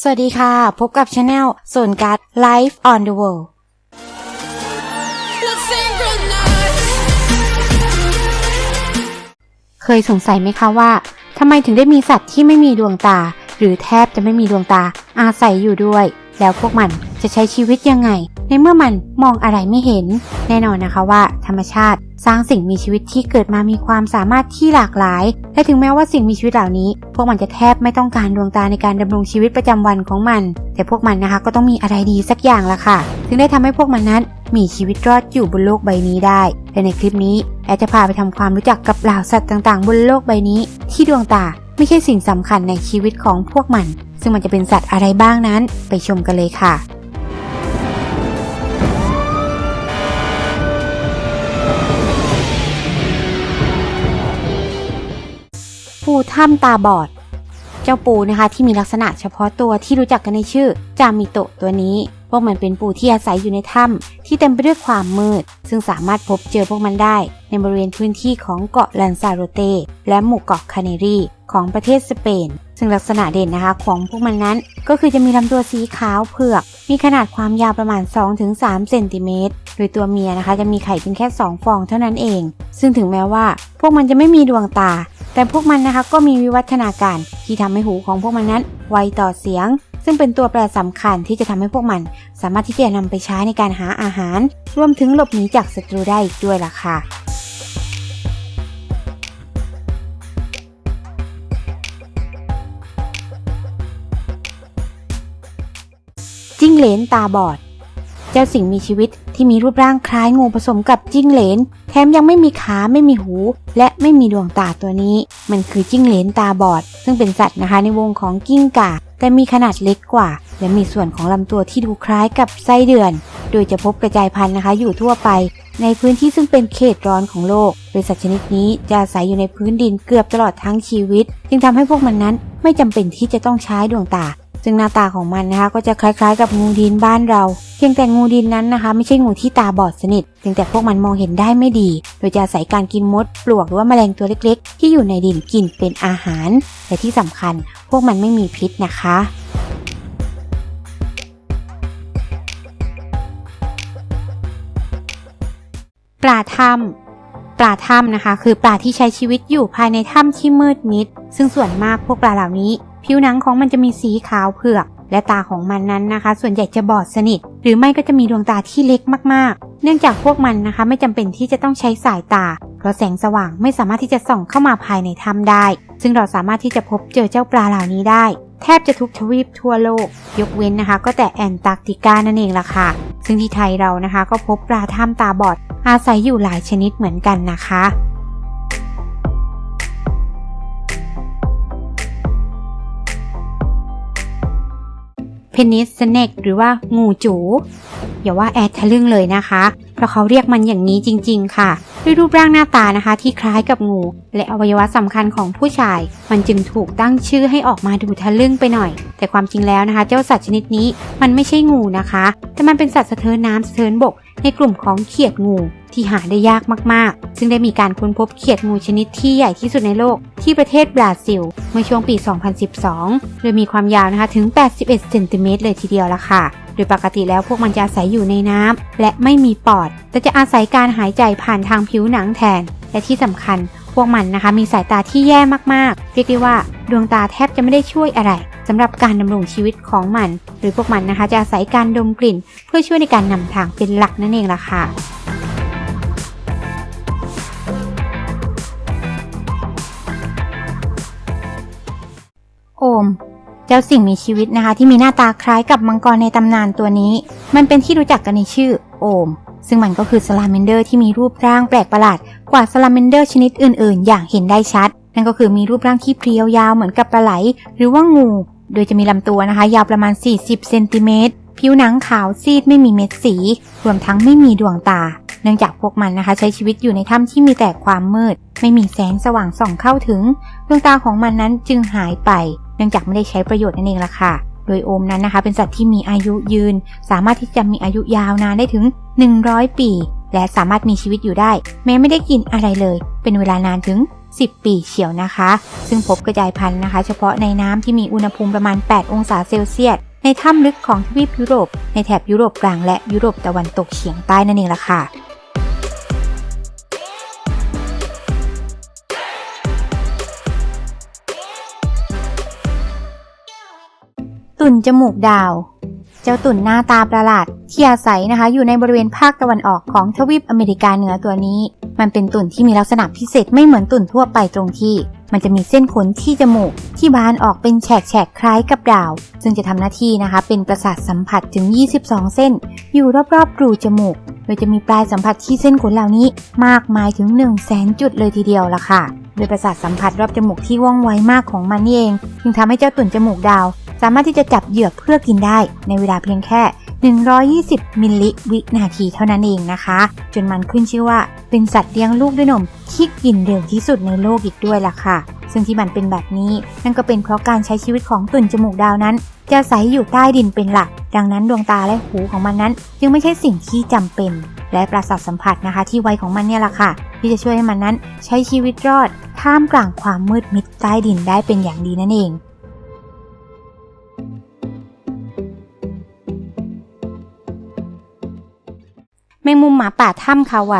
สวัสดีค่ะ พบกับช anel ส่วนการ Life on the World เคยสงสัยไหมคะว่าทำไมถึงได้มีสัตว์ที่ไม่มีดวงตา หรือแทบจะไม่มีดวงตาอาศัยอยู่ด้วย แล้วพวกมัน จะใช้ชีวิตยังไง ในเมื่อมันมองอะไรไม่เห็น แน่นอนนะคะว่า ธรรมชาติสร้างสิ่งมีชีวิตที่เกิดมามีความสามารถที่หลากหลาย และถึงแม้ว่าสิ่งมีชีวิตเหล่านี้ พวกมันจะแทบไม่ต้องการดวงตาในการดำรงชีวิตประจำวันของมัน แต่พวกมันนะคะก็ต้องมีอะไรดีสักอย่างละค่ะ ถึงได้ทำให้พวกมันนั้นมีชีวิตรอดอยู่บนโลกใบนี้ได้และในคลิปนี้แอดจะพาไปทำความรู้จักกับเหล่าสัตว์ต่างๆ บนโลกใบนี้ ที่ดวงตาไม่ใช่สิ่งสำคัญในชีวิตของพวกมัน ซึ่งมันจะเป็นสัตว์อะไรบ้างนั้น ไปชมกันเลยค่ะ ปูถ้ำตาบอด เจ้าปูนะคะที่มีลักษณะเฉพาะตัวที่รู้จักกันในชื่อ จามิโตะตัวนี้ พวกมันเป็นปูที่อาศัยอยู่ในถ้ำที่เต็มไปด้วยความมืด ซึ่งสามารถพบเจอพวกมันได้ ในบริเวณพื้นที่ของเกาะลันซาโรเต และหมู่เกาะคาเนรีของประเทศสเปน ซึ่งลักษณะเด่นนะคะของพวกมันนั้น ก็คือจะมีลำตัวสีขาวเผือก มีขนาดความยาวประมาณ 2-3 เซนติเมตร โดยตัวเมียนะคะจะมีไข่เพียงแค่ 2 ฟองเท่านั้นเอง ซึ่งถึงแม้ว่า พวกมันจะไม่มีดวงตา แต่พวกมันนะคะก็มีวิวัฒนาการที่ทำให้หูของพวกมันนั้นไวต่อเสียง ซึ่งเป็นตัวแปรสำคัญที่จะทำให้พวกมัน สามารถที่จะนำไปใช้ในการหาอาหาร รวมถึงหลบหนีจากศัตรูได้อีกด้วยล่ะค่ะจิ้งเหลนตาบอด จ้าสิ่งมีชีวิตที่มีรูปร่างคล้ายงูผสมกับจิ้งเหลน แถมยังไม่มีขาไม่มีหู และไม่มีดวงตาตัวนี้ มันคือจิ้งเหลนตาบอด ซึ่งเป็นสัตว์นะคะในวงของกิ้งก่า แต่มีขนาดเล็กกว่า และมีส่วนของลำตัวที่ดูคล้ายกับไส้เดือน โดยจะพบกระจายพันธุ์นะคะ อยู่ทั่วไป ในพื้นที่ซึ่งเป็นเขตร้อนของโลก โดยสัตว์ชนิดนี้จะอาศัยอยู่ในพื้นดินเกือบตลอดทั้งชีวิต จึงทำให้พวกมันนั้นไม่จำเป็นที่จะต้องใช้ดวงตา ซึ่งหน้าตาของมันนะคะก็จะคล้ายๆ กับงูดินบ้านเรา เพียงแต่งูดินนั้นนะคะ ไม่ใช่งูที่ตาบอดสนิทเพียงแต่พวกมันมองเห็นได้ไม่ดี โดยจะอาศัยการกินมดปลวกหรือว่าแมลงตัวเล็กๆ ที่อยู่ในดินกินเป็นอาหาร และที่สำคัญพวกมันไม่มีพิษนะคะปลาถ้ำปลาถ้ำนะคะ คือปลาที่ใช้ชีวิตอยู่ภายในถ้ำที่มืดมิด ซึ่งส่วนมากพวกปลาเหล่านี้ ผิวหนังของมันจะมีสีขาวเผือก และตาของมันนั้นนะคะ ส่วนใหญ่จะบอดสนิท หรือไม่ก็จะมีดวงตาที่เล็กมากๆ เนื่องจากพวกมันนะคะไม่จำเป็นที่จะต้องใช้สายตา เพราะแสงสว่างไม่สามารถที่จะส่องเข้ามาภายในถ้ำได้ ซึ่งเราสามารถที่จะพบเจอเจ้าปลาเหล่านี้ได้ แทบจะทุกทวีปทั่วโลก ยกเว้นนะคะ ก็แต่แอนตาร์กติกานั่นเองล่ะค่ะ ซึ่งที่ไทยเรานะคะ ก็พบปลาถ้ำตาบอดอาศัยอยู่หลายชนิดเหมือนกันนะคะ เพนิสเนกหรือว่างูจูอย่าว่าแอดทะลึ่งเลยนะคะ เพราะเขาเรียกมันอย่างนี้จริง ๆ ค่ะ ด้วยรูปร่างหน้าตานะคะ ที่คล้ายกับงู และอวัยวะสำคัญของผู้ชาย มันจึงถูกตั้งชื่อให้ออกมาดูทะลึ่งไปหน่อย แต่ความจริงแล้วนะคะ เจ้าสัตว์ชนิดนี้มันไม่ใช่งูนะคะ แต่มันเป็นสัตว์สะเทินน้ำสะเทินบก ในกลุ่มของเขียดงูที่หาได้ยากมากๆ ซึ่งได้มีการค้นพบเขียดงูชนิดที่ใหญ่ที่สุดในโลกที่ประเทศบราซิล เมื่อช่วงปี 2012 โดยมีความยาวนะคะถึง 81 เซนติเมตรเลยทีเดียวละค่ะ โดยปกติแล้วพวกมันจะอาศัยอยู่ในน้ำและไม่มีปอด แต่จะอาศัยการหายใจผ่านทางผิวหนังแทน และที่สำคัญ พวกมันนะคะมีสายตาที่แย่มากๆ เรียกได้ว่าดวงตาแทบจะไม่ได้ช่วยอะไรสำหรับการดำรงชีวิตของมัน หรือพวกมันนะคะจะอาศัยการดมกลิ่น เพื่อช่วยในการนำทางเป็นหลักนั่นเองล่ะค่ะโอม เจ้าสิ่งมีชีวิตนะคะที่มีหน้าตาคล้ายกับมังกรในตำนานตัวนี้ มันเป็นที่รู้จักกันในชื่อโอม ซึ่งมันก็คือสลาเมนเดอร์ที่มีรูปร่างแปลกประหลาดกว่าสลาเมนเดอร์ชนิดอื่น ๆ อย่างเห็นได้ชัด นั่นก็คือมีรูปร่างที่เพรียวยาวเหมือนกับปลาไหล หรือว่างู โดยจะมีลำตัวนะคะ ยาวประมาณ 40 เซนติเมตร ผิวหนังขาวซีดไม่มีเม็ดสี รวมทั้งไม่มีดวงตา เนื่องจากพวกมันนะคะ ใช้ชีวิตอยู่ในถ้ำที่มีแต่ความมืด ไม่มีแสงสว่างส่องเข้าถึง ดวงตาของมันนั้นจึงหายไป เนื่องจากไม่ได้ใช้ประโยชน์นั่นเองล่ะค่ะ โดยโอมนั้นนะคะเป็นสัตว์ที่มีอายุยืน สามารถที่จะมีอายุยาวนานได้ถึง 100 ปี และสามารถมีชีวิตอยู่ได้ แม้ไม่ได้กินอะไรเลย เป็นเวลานานถึง 10 ปีเฉียวนะคะ ซึ่งพบกระจายพันธุ์นะคะ เฉพาะในน้ำที่มีอุณหภูมิประมาณ 8 องศาเซลเซียสในถ้ำลึกของทวีปยุโรป ในแถบยุโรปกลางและยุโรปตะวันตกเฉียงใต้นั่นเองล่ะค่ะ ตุ่นจมูกดาว เจ้าตุ่นหน้าตาประหลาดที่อาศัยนะคะอยู่ในบริเวณภาคตะวันออกของทวีปอเมริกาเหนือตัวนี้ มันเป็นตุ่นที่มีลักษณะพิเศษไม่เหมือนตุ่นทั่วไปตรงที่ มันจะมีเส้นขนที่จมูกที่บานออกเป็นแฉกแฉกๆคล้ายกับดาว ซึ่งจะทำหน้าที่นะคะเป็นประสาทสัมผัสถึง 22 เส้น อยู่รอบๆรูจมูก โดยจะมีปลายสัมผัสที่เส้นขนเหล่านี้มากมายถึง 1 0 0 0 0แสนจุดเลยทีเดียวละค่ะโดยประสาทสัมผัสรอบจมูกที่ว่องไวมากของมันนี่เอง จึงทำให้เจ้าตุ่นจมูกดาว สามารถที่จะจับเหยื่อเพื่อกินได้ในเวลาเพียงแค่ 120 มิลลิวินาทีเท่านั้นเองนะคะ จนมันขึ้นชื่อว่าเป็นสัตว์เลี้ยงลูกด้วยนมที่กินเร็วที่สุดในโลกอีกด้วยล่ะค่ะ ซึ่งที่มันเป็นแบบนี้ นั่นก็เป็นเพราะการใช้ชีวิตของตุ่นจมูกดาวนั้น จะอาศัยอยู่ใต้ดินเป็นหลัก ดังนั้นดวงตาและหูของมันนั้น จึงไม่ใช่สิ่งที่จำเป็น และประสาทสัมผัสนะคะ ที่ไวของมันเนี่ยแหละค่ะ ที่จะช่วยให้มันนั้นใช้ชีวิตรอดท่ามกลางความมืดมิดใต้ดินได้เป็นอย่างดีนั่นเอง แมงมุมหมาป่าถ้ำคาไว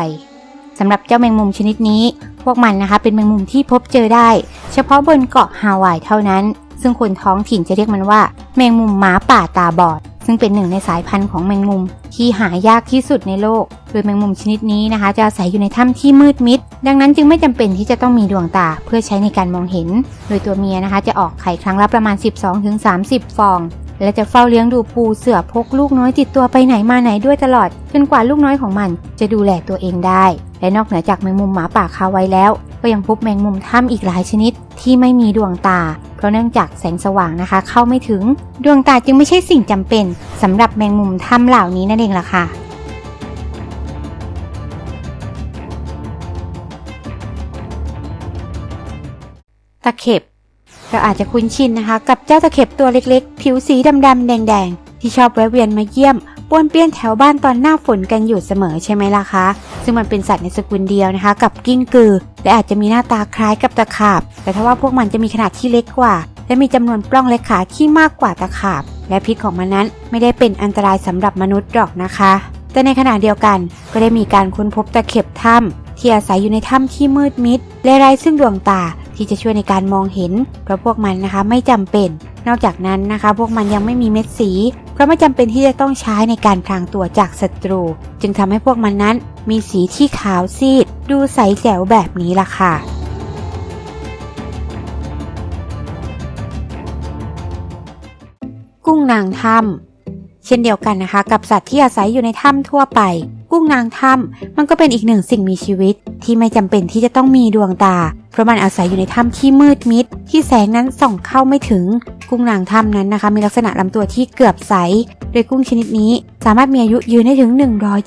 สำหรับเจ้าแมงมุมชนิดนี้ พวกมันนะคะเป็นแมงมุมที่พบเจอได้ เฉพาะบนเกาะฮาวายเท่านั้น ซึ่งคนท้องถิ่นจะเรียกมันว่า แมงมุมหมาป่าตาบอด ซึ่งเป็นหนึ่งในสายพันธุ์ของแมงมุม ที่หายากที่สุดในโลก โดยแมงมุมชนิดนี้นะคะ จะอาศัยอยู่ในถ้ำที่มืดมิด ดังนั้นจึงไม่จำเป็นที่จะต้องมีดวงตาเพื่อใช้ในการมองเห็น โดยตัวเมียนะคะจะออกไข่ครั้งละประมาณ 12-30 ฟอง และจะเฝ้าเลี้ยงดูปูเสือพกลูกน้อยติดตัวไปไหนมาไหนด้วยตลอด จนกว่าลูกน้อยของมันจะดูแลตัวเองได้ และนอกเหนือจากแมงมุมหมาป่าคาไว้แล้ว ก็ยังพบแมงมุมถ้ำอีกหลายชนิดที่ไม่มีดวงตา เพราะเนื่องจากแสงสว่างนะคะ เข้าไม่ถึง ดวงตาจึงไม่ใช่สิ่งจำเป็นสำหรับแมงมุมถ้ำเหล่านี้นั่นเองล่ะค่ะตะเข็บ เราอาจจะคุ้นชินนะคะ กับเจ้าตะเข็บตัวเล็กๆ ผิวสีดำๆแดงๆ ที่ชอบแวะเวียนมาเยี่ยมป้วนเปี้ยนแถวบ้านตอนหน้าฝนกันอยู่เสมอใช่ไหมล่ะคะ ซึ่งมันเป็นสัตว์ในสกุลเดียวนะคะ กับกิ้งกือ และอาจจะมีหน้าตาคล้ายกับตะขาบ แต่ถ้าว่าพวกมันจะมีขนาดที่เล็กกว่า และมีจำนวนปล้องและขาที่มากกว่าตะขาบ และพิษของมันนั้นไม่ได้เป็นอันตรายสำหรับมนุษย์หรอกนะคะ แต่ในขณะเดียวกันก็ได้มีการค้นพบตะเข็บถ้ำที่อาศัยอยู่ในถ้ำที่มืดมิดและไร้ซึ่งดวงตา ที่จะช่วยในการมองเห็น เพราะพวกมันนะคะไม่จำเป็น นอกจากนั้นนะคะ พวกมันยังไม่มีเม็ดสี เพราะไม่จำเป็นที่จะต้องใช้ในการพรางตัวจากศัตรู จึงทำให้พวกมันนั้นมีสีที่ขาวซีด ดูใสแจ๋วแบบนี้ล่ะค่ะกุ้งนางถ้ำ เช่นเดียวกันนะคะ กับสัตว์ที่อาศัยอยู่ในถ้ำทั่วไป กุ้งนางถ้ำมันก็เป็นอีกหนึ่งสิ่งมีชีวิต ที่ไม่จำเป็นที่จะต้องมีดวงตา เพราะมันอาศัยอยู่ในถ้ำที่มืดมิด ที่แสงนั้นส่องเข้าไม่ถึง กุ้งนางถ้ำนั้นนะคะ มีลักษณะลำตัวที่เกือบใส โดยกุ้งชนิดนี้ สามารถมีอายุยืนได้ถึง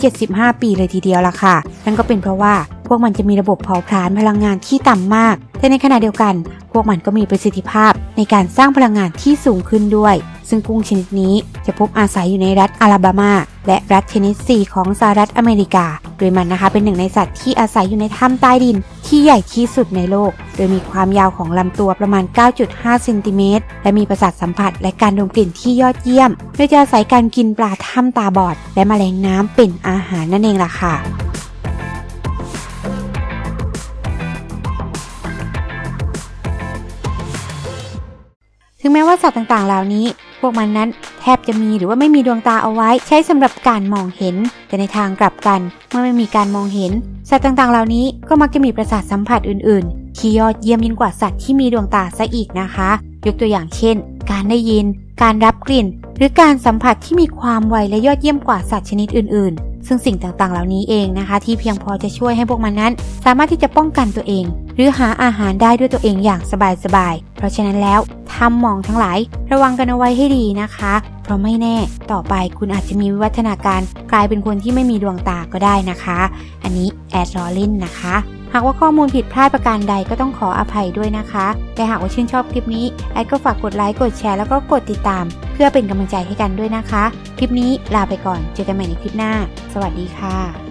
175 ปีเลยทีเดียวล่ะค่ะ นั่นก็เป็นเพราะว่าพวกมันจะมีระบบเผาผลาญพลังงานที่ต่ำมาก แต่ในขณะเดียวกัน พวกมันก็มีประสิทธิภาพในการสร้างพลังงานที่สูงขึ้นด้วย ซึ่งกุ้งชนิดนี้จะพบอาศัยอยู่ในรัฐอลาบามา และรัฐเทนเนสซีของสหรัฐอเมริกา โดยมันนะคะเป็นหนึ่งในสัตว์ที่อาศัยอยู่ในถ้ำใต้ดิน ที่ใหญ่ที่สุดในโลก โดยมีความยาวของลำตัวประมาณ 9.5เซนติเมตรและมีประสาทสัมผัสและการดมกลิ่นที่ยอดเยี่ยม โดยจะอาศัยการกินปลาถ้ำตาบอด และแมลงน้ำเป็นอาหารนั่นเองล่ะค่ะถึงแม้ว่าสัตว์ต่างๆ เหล่านี้ พวกมันนั้นแทบจะมีหรือว่าไม่มีดวงตาเอาไว้ ใช้สำหรับการมองเห็น แต่ในทางกลับกันเมื่อไม่มีการมองเห็น สัตว์ต่างๆ เหล่านี้ก็มักจะมีประสาทสัมผัสอื่นๆ ที่ยอดเยี่ยมยิ่งกว่าสัตว์ที่มีดวงตาซะอีกนะคะ ยกตัวอย่างเช่น การได้ยิน การรับกลิ่น หรือการสัมผัสที่มีความไวและยอดเยี่ยมกว่าสัตว์ชนิดอื่น ๆ ซึ่งสิ่งต่างๆ เหล่านี้เองนะคะ ที่เพียงพอจะช่วยให้พวกมันนั้น สามารถที่จะป้องกันตัวเอง รือหาอาหารได้ด้วยตัวเองอย่างสบายๆ เพราะฉะนั้นแล้วทำมองทั้งหลาย ระวังกันเอาไว้ให้ดีนะคะ เพราะไม่แน่ต่อไปคุณอาจจะมีวิวัฒนาการกลายเป็นคนที่ไม่มีดวงตาก็ได้นะคะ อันนี้แอดรอเล่นนะคะ หากว่าข้อมูลผิดพลาดประการใดก็ต้องขออภัยด้วยนะคะ แต่หากว่าชื่นชอบคลิปนี้แอดก็ฝากกดไลค์กดแชร์แล้วก็กดติดตาม เพื่อเป็นกำลังใจให้กันด้วยนะคะ คลิปนี้ลาไปก่อนเจอกันใหม่ในคลิปหน้า สวัสดีค่ะ